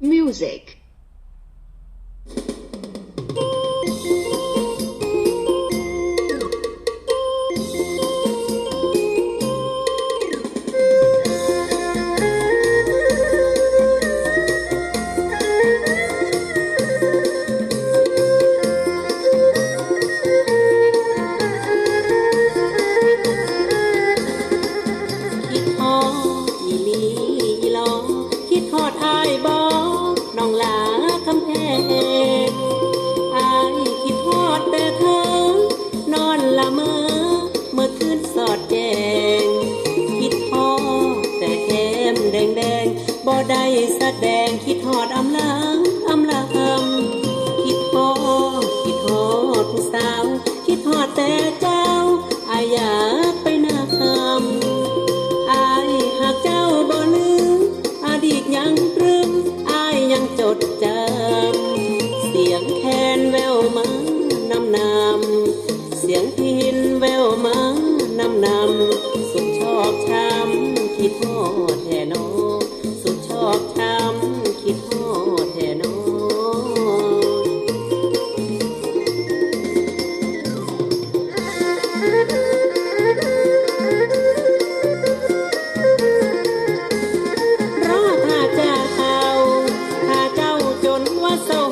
music, ได้แสดงคิดฮอดอำลาอำลาคิดฮอดคิดฮอดผู้สาว คิดฮอดแต่เจ้าอายากไปนาคำอายหากเจ้าบ่ลืมอดีตยังตรึมอายยังจดจำเสียงแคนแววมานำนำเสียงพิ น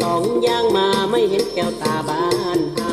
สองย่างมาไม่เห็นแก้วตาบ้านห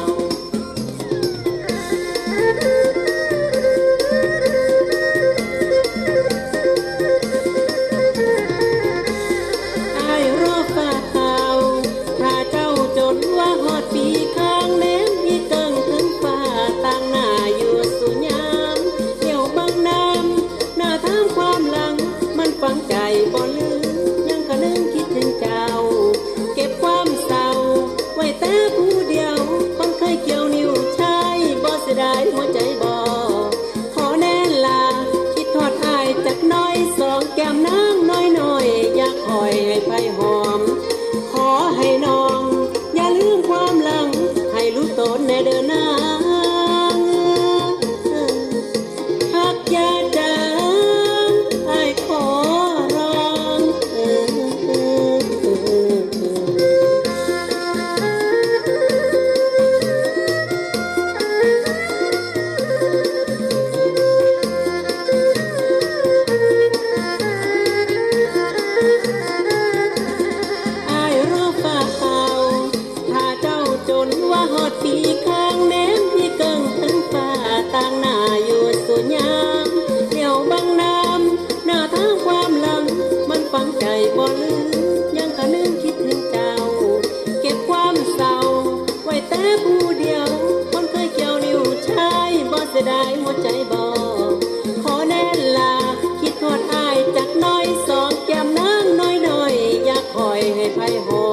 อดปีข้างแนมที่เกิงถึงฟ้าต่างหน้าอยู่สุญญามเดี่ยวบางน้ำหน้าทางความลัง มันฝังใจบ่ลืมยังก็นึกคิดถึงเจ้า เก็บความเศร้า ไว้แต่ผู้เดียว คนเคยเกี่ยวนิ้วชายบ่เสียดายหัวใจบ่ขอแน่ลา คิดทอดอายจากน้อยสองแก้มนางน้อยน้อยๆอยากคอยให้ไผหอม